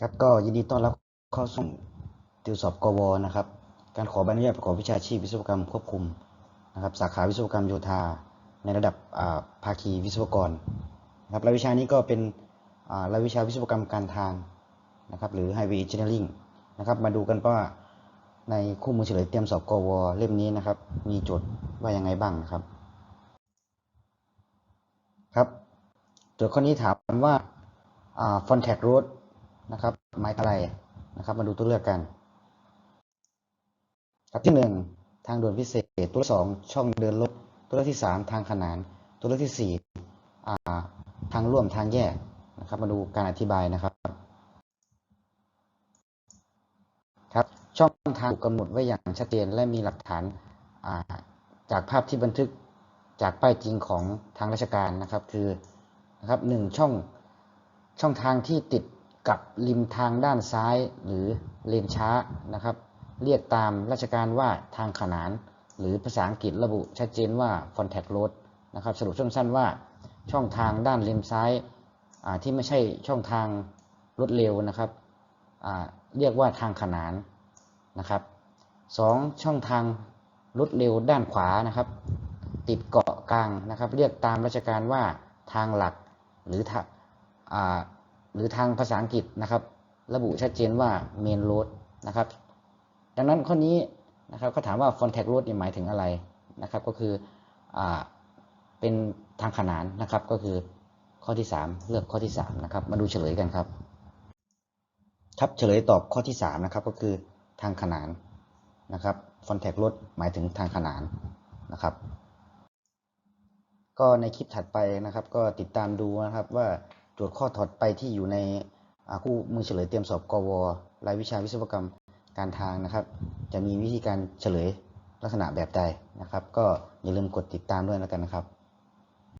ครับก็ยินดีต้อนรับเข้าสู่ติวสอบกวนะครับ การขอใบอนุญาตประกอบวิชาชีพวิศวกรรมควบคุมนะครับ สาขาวิศวกรรมโยธา ในระดับภาคีวิศวกรนะครับรายวิชานี้ก็เป็นรายวิชาวิศวกรรมการทางนะครับ หรือ Highway Engineering นะครับ มาดูกันว่าในคู่มือเฉลยเตรียมสอบกวเล่มนี้นะครับ มีโจทย์ว่ายังไงบ้างนะครับ ครับโจทย์ข้อนี้ถามว่าอ่า Fontac Road นะครับหมายอะไรนะครับ มาดูตัวเลือกกัน ครับที่หนึ่งทางด่วนพิเศษ ตัวสองช่องเดินรถตัวเลือกที่สามทางขนาน ตัวเลือกที่สี่อ่าทางร่วมทางแยกนะครับ มาดูการอธิบายนะครับครับช่องทางถูกกำหนดไว้อย่างชัดเจนและมีหลักฐานอ่าจากภาพที่บันทึกจากป้ายจริงของทางราชการนะครับ คือนะครับหนึ่งช่องช่องทางที่ติด กับริมทางด้านซ้ายหรือเลนช้านะครับ เรียกตามราชการว่าทางขนาน หรือภาษาอังกฤษระบุชัดเจนว่า contact road นะครับสรุปสั้นๆว่าช่องทางด้านเลนซ้ายที่ไม่ใช่ช่องทางรถเร็วนะครับเรียกว่าทางขนานนะครับสองช่องทางรถเร็วด้านขวานะครับ ติดเกาะกลางนะครับ เรียกตามราชการว่าทางหลักหรือทาอ่า หรือทางภาษาอังกฤษนะครับ ระบุชัดเจนว่า main road นะครับ ดังนั้นข้อนี้นะครับก็ถามว่า contact road หมายถึงอะไรนะครับ ก็คืออเป็นทางขนานนะครับ ก็คือข้อที่ 3 เลือกข้อที่ 3 นะครับ มาดูเฉลยกันครับ ครับเฉลยตอบข้อที่ 3 นะครับ ก็คือทางขนานนะครับ contact road หมายถึงทางขนานนะครับ ก็ในคลิปถัดไปนะครับ ก็ติดตามดูนะครับว่า โจทย์ข้อถอดไปที่อยู่ในคู่มือเฉลยเตรียมสอบกวรายวิชาวิศวกรรมการทางนะครับ จะมีวิธีการเฉลยลักษณะแบบใดนะครับ ก็อย่าลืมกดติดตามด้วยแล้วกันนะครับ